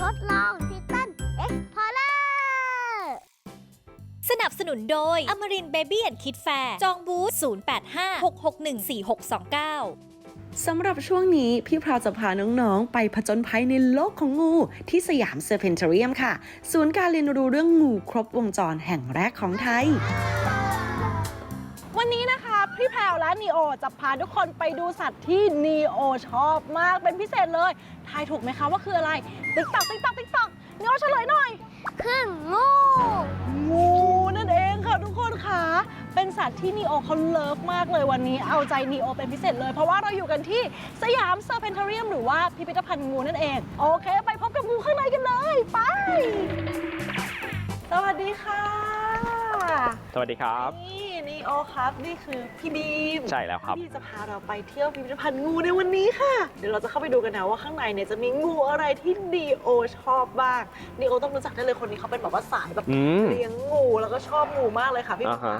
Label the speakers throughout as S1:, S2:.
S1: ทดลองทิตันเอ็กพอร์เลอร์
S2: สนับสนุนโดยอมรินเบบี้แอนคิดแฟร์จองบูธ0856614629
S3: สำหรับช่วงนี้พี่พราวจะพาน้องๆ ไปผจญภัยในโลกของงู ที่สยามเซอร์เพนเทเรียมค่ะ ศูนย์การเรียนรู้เรื่องงูครบวงจรแห่งแรกของไทย
S4: วันนี้นะคะ พี่แพรวและนีโอจะพาทุกคนไปดูสัตว์ที่นีโอชอบมากเป็นพิเศษเลยทายถูกไหมคะว่าคืออะไร ติ๊กตอกติ๊กตอกติ๊กตอกนีโอเฉลยหน่อย
S1: ครึ่งงู
S4: งูนั่นเองค่ะทุกคนค่ะ เป็นสัตว์ที่นีโอเขาเลิฟมากเลยวันนี้ เอาใจนีโอเป็นพิเศษเลย เพราะว่าเราอยู่กันที่สยามเซอร์เพนทเรียมหรือว่าพิพิธภัณฑ์งูนั่นเอง โอเค ไปพบกับ สวัสดีค
S5: รับ
S4: นี่นีโอครับนี่คือพี่บีม
S5: ใช่แล้วครับ
S4: พี่จะพาเราไปเที่ยวพิพิธภัณฑ์งูในวันนี้ค่ะ เดี๋ยวเราจะเข้าไปดูกันนะว่าข้างในเนี่ยจะมีงูอะไรที่นีโอชอบบ้างนีโอต้องรู้จักได้เลยคนนี้เขาเป็นแบบว่าสายแบบ
S5: อืม
S4: เลี้ยงงูแล้วก็ชอบงูมากเลยค่ะพี่
S5: อ่า
S4: ป๊า
S5: ฮะ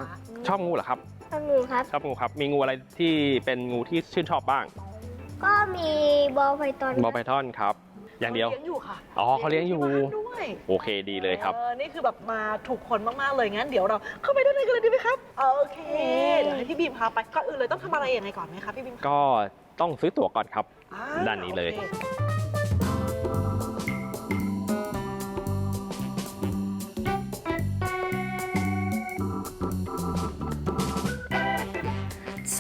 S5: ชอบงูเหรอครับ
S1: ครึ่งงูครับ
S5: ชอบงูครับ มีงูอะไรที่เป็นงูที่ชื่นชอบบ้าง
S1: ก็มีบอลไพทอน
S5: บอลไพทอนครับ อย่างเดียว
S4: เลี้ยงอยู่ค่ะ
S5: อ๋อเขาเลี้ยงอยู่
S4: ที่บ้านด้วย
S5: โอเคดีเลยครับ
S4: ออนี่คือแบบมาถูกคนมากๆเลยงั้นเดี๋ยวเราเข้าไปด้านในกันเลยดีไหมครับโอเคเดี๋ยวให้พี่บีมพาไปก่อนอื่นเลยต้องทำอะไรยังไงก่อนไหมคะพี่บีม
S5: ก็ต้องซื้อตั๋วก่อนครับ
S4: อ่
S5: ด้านนี้เลย
S4: โอค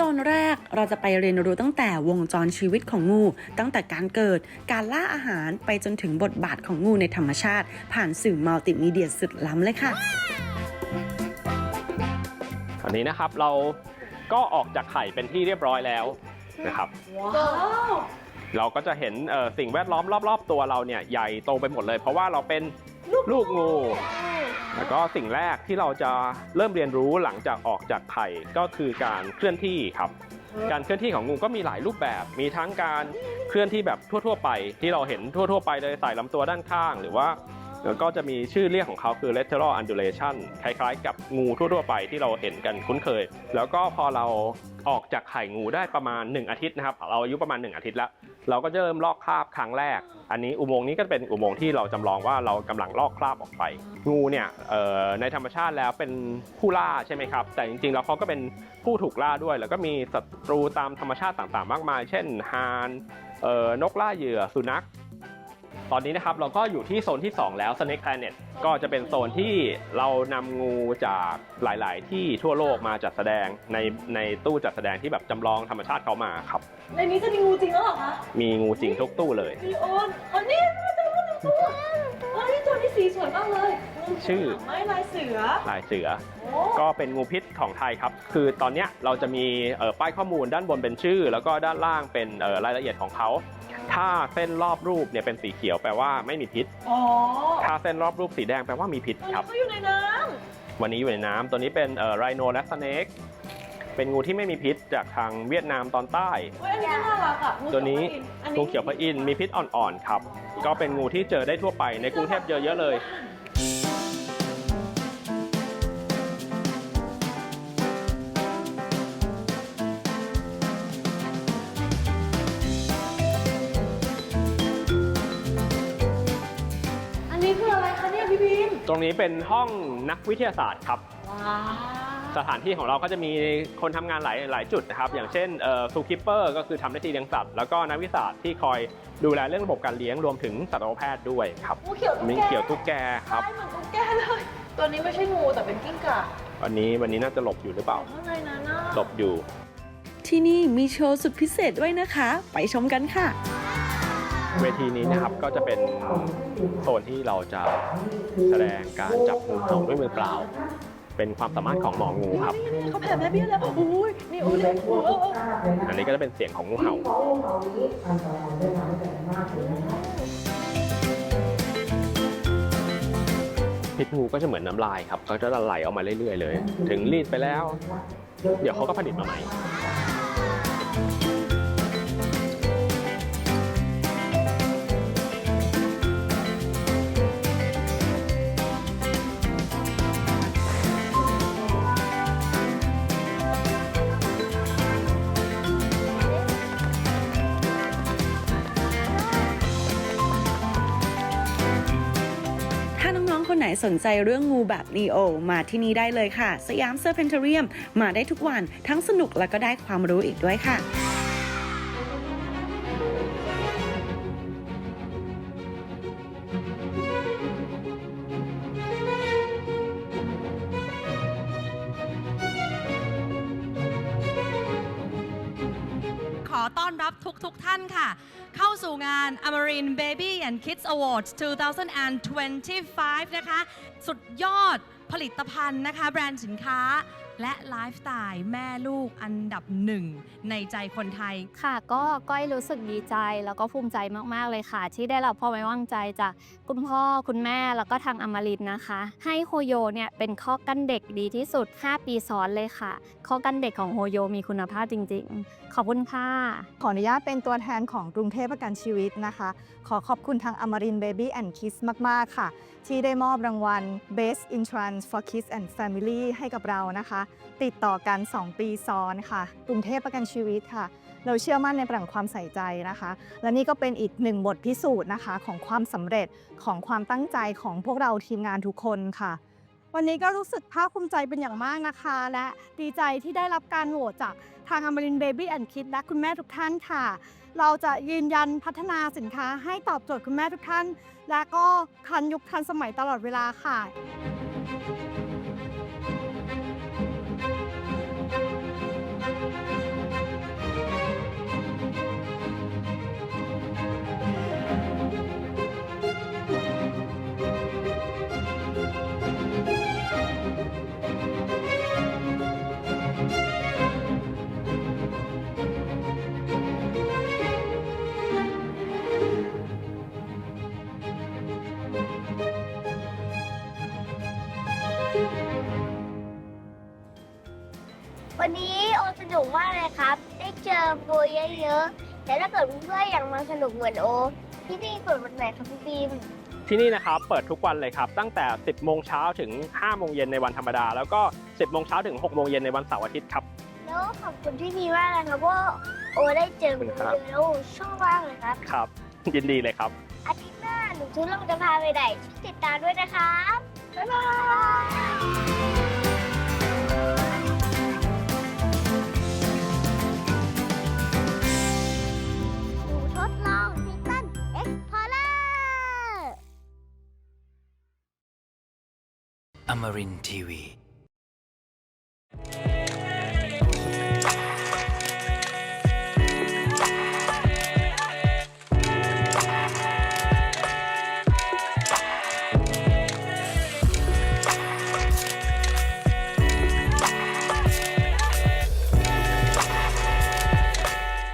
S3: ซนแรกเราจะไปเรียนรู้ตั้งแต่วงจรชีวิตของงู ตั้งแต่การเกิด การล่าอาหารไปจนถึงบทบาทของงูในธรรมชาติ ผ่านสื่อมัลติมีเดียสุดล้ำเลยค่ะ
S5: คราวนี้นะครับเราก็ออกจากไข่เป็นที่เรียบร้อยแล้วนะครับ
S4: ว้าว
S5: เราก็จะเห็นเอ่อสิ่งแวดล้อมรอบ ๆ ตัวเราเนี่ยใหญ่โตไปหมดเลย เพราะว่าเราเป็นลูกงู แล้วก็สิ่งแรกที่เราจะเริ่มเรียนรู้หลังจากออกจากไข่ก็คือการเคลื่อนที่ครับ การเคลื่อนที่ของงูก็มีหลายรูปแบบ มีทั้งการเคลื่อนที่แบบทั่ว ๆ ไป ที่เราเห็นทั่ว ๆ ไปเลยใส่ลำตัวด้านข้าง หรือว่า แล้วก็จะมีชื่อเรียกของเขาคือ lateral undulation คล้ายๆ กับงูทั่วๆไปที่เราเห็นกันคุ้นเคย แล้วก็พอเราออกจากไข่งูได้ประมาณ 1 อาทิตย์นะครับ เราอายุประมาณ 1 อาทิตย์แล้ว เราก็จะเริ่มลอกคราบครั้งแรก อันนี้อุโมงค์นี้ก็เป็นอุโมงค์ที่เราจำลองว่าเรากำลังลอกคราบออกไป งูเนี่ยในธรรมชาติแล้วเป็นผู้ล่าใช่ไหมครับ แต่จริงๆแล้วเขาก็เป็นผู้ถูกล่าด้วย แล้วก็มีศัตรูตามธรรมชาติต่างๆ มากมาย เช่นหานนกล่าเหยื่อสุนัข ตอนนี้นะครับเราก็อยู่ที่โซนที่ 2 แล้ว Snake Planet ก็จะเป็นโซนที่เรานำงูจากหลาย ๆ ที่ทั่วโลกมาจัดแสดงในในตู้จัดแสดงที่แบบจำลองธรรมชาติเขามาครับ
S4: ในนี้จะมีงูจริงแล้วเหรอคะ
S5: มีงูจริงทุกตู้เลย
S4: มีโอนอันนี้มันจะมันตัวอันนี้ตัวนี้สีสวยมากเลย
S5: ชื่อ
S4: ไม้ลายเสือ
S5: ลายเสือ
S4: โอ้
S5: ก็เป็นงูพิษของไทยครับ คือตอนเนี้ยเราจะมีเอ่อป้ายข้อมูลด้านบนเป็นชื่อ แล้วก็ด้านล่างเป็นเอ่อรายละเอียดของเขา ถ้าเส้นรอบรูปเนี่ยเป็นสีเขียวแปลว่าไม่มีพิษ
S4: อ๋อ
S5: ถ้าเส้นรอบรูปสีแดงแปลว่ามีพิษ
S4: ตัว
S5: ครั
S4: นี้
S5: บ
S4: เขาอยู่ในน้
S5: วันนี้อยู่ในน้ำตัวนี้เป็นไรโนและสเนกเป็นงูที่ไม่มีพิษจากทางเวียดนามตอนใต้ำ
S4: เฮ้ยอันนี้ก็น่ารักอะงู
S5: ตัวนี้
S4: อั
S5: งูเขียวพระอินทร์มีพิษอ่อนๆครับ ก็เป็นงูที่เจอได้ทั่วไปในกรุงเทพเจอเยอะเลย ตรงนี้เป็นห้องนักวิทยาศาสตร์ครับ
S4: ว้าว
S5: สถานที่ของเราก็จะมีคนทำงานหลายหลายจุดนะครับ อย่างเช่นซูคิปเปอร์ก็คือทำหน้าที่เลี้ยงสัตว์แล้วก็นักวิทยาศาสตร์ที่คอยดูแลเรื่องระบบการเลี้ยงรวมถึงสัตวแพทย์ด้วยครับ
S4: งูเขียวตุ๊ก
S5: มี
S4: แก
S5: เขียวตุ๊กแกครับ
S4: ใช่เหมือนตุ๊กแกเลย ตัวนี้ไม่ใช่งูแต่เป็นกิ้งก่า
S5: วันนี้วันนี้น่าจะหลบอยู่หรือเปล่า
S4: ข้างในนั้นน่ะ
S5: หลบอยู่
S3: ที่นี่มีโชว์สุดพิเศษด้วยนะคะ ไปชมกันค่ะ
S5: เวทีนี้นะครับก็จะเป็นโซนที่เราจะแสดงการจับงูเห่าด้วยมือเปล่า เป็นความสามารถของหมองูครับ
S4: นี่นี่เขาแผ่แม่เบี้ยแล้วอุ้ยนี่อุ้ยเลยอุ้ยเออเออ
S5: อันนี้ก็จะเป็นเสียงของงูเห่า พิษงูก็จะเหมือนน้ำลายครับก็จะไหลออกมาเรื่อยๆเลย ถึงรีดไปแล้ว เดี๋ยวเขาก็ผลิตมาใหม่
S3: สนใจเรื่องงูแบบนีโอมาที่นี่ได้เลยค่ะ สยามเซอร์เพนเทเรียมมาได้ทุกวันทั้งสนุกและก็ได้ความรู้อีกด้วยค่ะ
S6: อต้อนรับทุกทุกๆท่านค่ะ เข้าสู่งาน Amarin Baby and Kids Awards 2025 นะคะ สุดยอดผลิตภัณฑ์นะคะ แบรนด์สินค้า และไลฟ์สไตล์แม่ลูกอันดับหนึ่งในใจคนไทย
S7: ค่ะก็ก้อยรู้สึกดีใจแล้วก็ภูมิใจมาก ๆ เลยค่ะ ที่ได้รับความไว้วางใจจากคุณพ่อคุณแม่แล้วก็ทางอมรินทร์นะคะ ให้โฮโยเนี่ยเป็นข้อกั้นเด็กดีที่สุด 5 ปีซ้อนเลยค่ะ ข้อกั้นเด็กของโฮโยมีคุณภาพจริง ๆ ขอบคุณค่ะ
S8: ขออนุญาตเป็นตัวแทนของกรุงเทพประกันชีวิตนะคะ ขอขอบคุณทางอมริน Baby and Kids มาก ๆ ค่ะ ที่ได้มอบรางวัล Best Insurance for Kids and Family ให้กับเรานะคะติดต่อกัน 2 ปีซ้อนค่ะ กรุงเทพประกันชีวิตค่ะ เราเชื่อมั่นในพลังความใส่ใจนะคะ และนี่ก็เป็นอีกหนึ่งบทพิสูจน์นะคะ ของความสำเร็จของความตั้งใจของพวกเราทีมงานทุกคนค่ะ
S4: วันนี้ก็รู้สึกภาคภูมิใจเป็นอย่างมากนะคะ และดีใจที่ได้รับการโหวตจากทางอมรินเบบี้แอนด์คิดและคุณแม่ทุกท่านค่ะ เราจะยืนยันพัฒนาสินค้าให้ตอบโจทย์คุณแม่ทุกท่าน และก็ทันยุคทันสมัยตลอดเวลาค่ะ
S1: โบเยอะๆแต่ถ้าเกิดเพื่อนๆอยากมาสนุกเหมือนโอ ที่นี่เปิดวันไหนครับพี่บีม
S5: ที่นี่นะครับเปิดทุกวันเลยครับ ตั้งแต่ 10 โมงเช้าถึง 5 โมงเย็นในวันธรรมดา แล้วก็ 10 โมงเช้าถึง 6 โมงเย็นในวันเสาร์อาทิตย์ครับ
S1: แล้วขอบคุณที่มีมากเลยครับว่าโอได้เจอโบ
S5: ขอบคุณครับ
S1: เยอะแล้วโอชอบมากเลยครับ
S5: ครับ ยินดีเลยครับ
S1: อาทิตย์หน้าหนูทุลองจะพาไปไหนติดตามด้วยนะครับ บ๊ายบาย
S9: Amarin Tiwi.